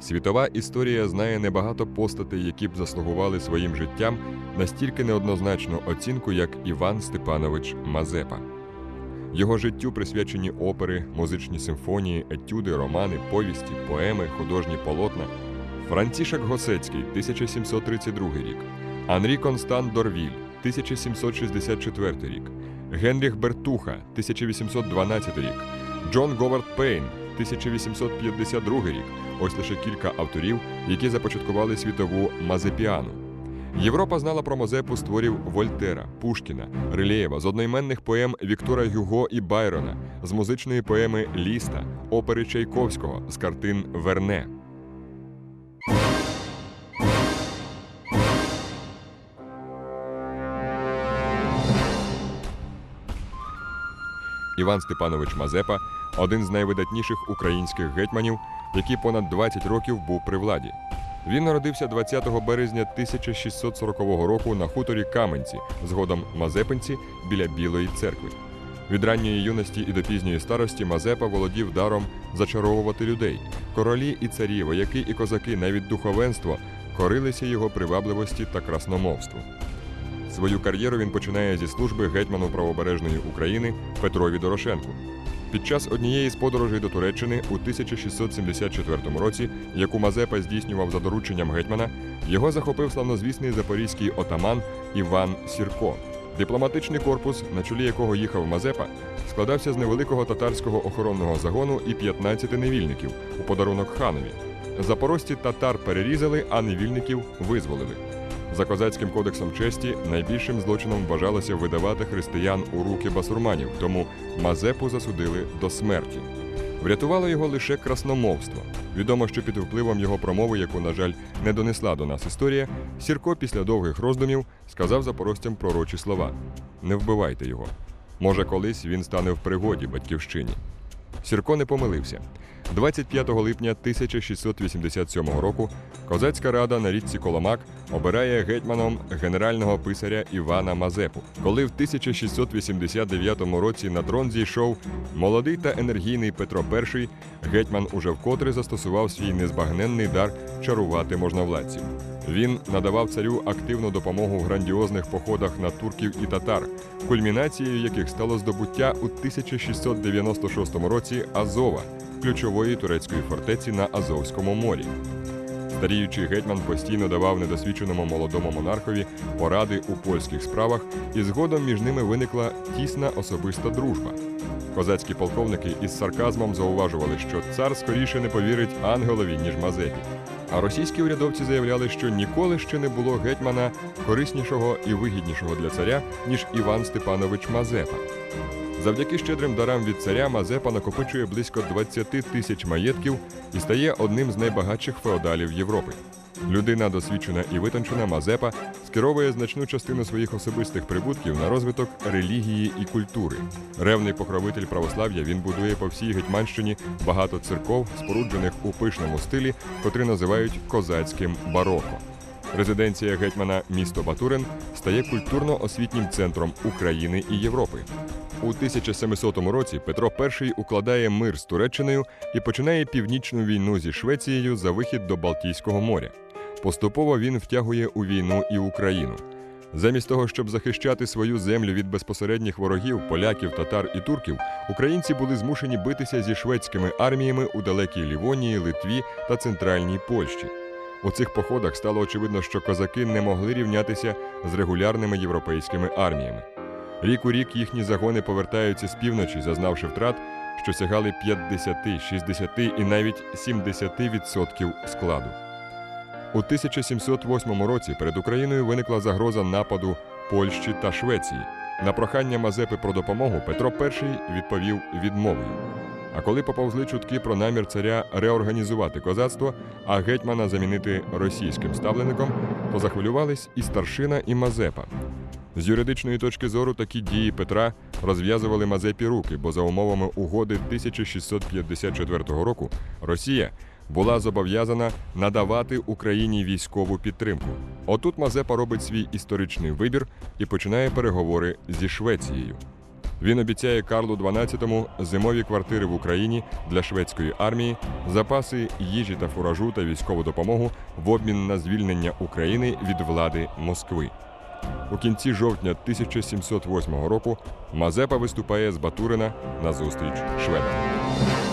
Світова історія знає небагато постатей, які б заслугували своїм життям настільки неоднозначну оцінку, як Іван Степанович Мазепа. Його життю присвячені опери, музичні симфонії, етюди, романи, повісті, поеми, художні полотна. Францішек Госецький, 1732 рік, Анрі Констант Дорвіль, 1764 рік, Генріх Бертуха, 1812 рік, Джон Говард Пейн, 1852 рік. Ось лише кілька авторів, які започаткували світову мазепіану. Європа знала про Мазепу з творів Вольтера, Пушкіна, Релєєва, з одноіменних поем Віктора Гюго і Байрона, з музичної поеми Ліста, опери Чайковського, з картин Верне. Іван Степанович Мазепа один з найвидатніших українських гетьманів, який понад 20 років був при владі. Він народився 20 березня 1640 року на хуторі Каменці, згодом Мазепинці біля Білої церкви. Від ранньої юності і до пізньої старості Мазепа володів даром зачаровувати людей. Королі і царі, вояки і козаки, навіть духовенство корилися його привабливості та красномовству. Свою кар'єру він починає зі служби гетьману правобережної України Петрові Дорошенку. Під час однієї з подорожей до Туреччини у 1674 році, яку Мазепа здійснював за дорученням гетьмана, його захопив славнозвісний запорізький отаман Іван Сірко. Дипломатичний корпус, на чолі якого їхав Мазепа, складався з невеликого татарського охоронного загону і 15 невільників у подарунок ханові. Запорожці татар перерізали, а невільників визволили. За козацьким кодексом честі найбільшим злочином вважалося видавати християн у руки басурманів, тому Мазепу засудили до смерті. Врятувало його лише красномовство. Відомо, що під впливом його промови, яку, на жаль, не донесла до нас історія, Сірко після довгих роздумів сказав запорожцям пророчі слова: Не вбивайте його. Може, колись він стане в пригоді батьківщині. Сірко не помилився. 25 липня 1687 року козацька рада на річці Коломак обирає гетьманом генерального писаря Івана Мазепу. Коли в 1689 році на трон зійшов молодий та енергійний Петро І, гетьман уже вкотре застосував свій незбагненний дар чарувати можновладців. Він надавав царю активну допомогу в грандіозних походах на турків і татар, кульмінацією яких стало здобуття у 1696 році Азова, ключової турецької фортеці на Азовському морі. Старіючий гетьман постійно давав недосвідченому молодому монархові поради у польських справах, і згодом між ними виникла тісна особиста дружба. Козацькі полковники із сарказмом зауважували, що цар скоріше не повірить ангелові, ніж Мазепі. А російські урядовці заявляли, що ніколи ще не було гетьмана кориснішого і вигіднішого для царя, ніж Іван Степанович Мазепа. Завдяки щедрим дарам від царя Мазепа накопичує близько 20 тисяч маєтків і стає одним з найбагатших феодалів Європи. Людина досвідчена і витончена Мазепа скеровує значну частину своїх особистих прибутків на розвиток релігії і культури. Ревний покровитель православ'я він будує по всій Гетьманщині багато церков, споруджених у пишному стилі, котрі називають козацьким бароко. Резиденція гетьмана місто Батурин стає культурно-освітнім центром України і Європи. У 1700 році Петро І укладає мир з Туреччиною і починає північну війну зі Швецією за вихід до Балтійського моря. Поступово він втягує у війну і Україну. Замість того, щоб захищати свою землю від безпосередніх ворогів, поляків, татар і турків, українці були змушені битися зі шведськими арміями у далекій Лівонії, Литві та центральній Польщі. У цих походах стало очевидно, що козаки не могли рівнятися з регулярними європейськими арміями. Рік у рік їхні загони повертаються з півночі, зазнавши втрат, що сягали 50, 60 і навіть 70% складу. У 1708 році перед Україною виникла загроза нападу Польщі та Швеції. На прохання Мазепи про допомогу Петро І відповів відмовою. А коли поповзли чутки про намір царя реорганізувати козацтво, а гетьмана замінити російським ставлеником, то захвилювались і старшина, і Мазепа. З юридичної точки зору такі дії Петра розв'язували Мазепі руки, бо за умовами угоди 1654 року Росія була зобов'язана надавати Україні військову підтримку. Отут Мазепа робить свій історичний вибір і починає переговори зі Швецією. Він обіцяє Карлу XII зимові квартири в Україні для шведської армії, запаси їжі та фуражу та військову допомогу в обмін на звільнення України від влади Москви. У кінці жовтня 1708 року Мазепа виступає з Батурина на зустріч шведам.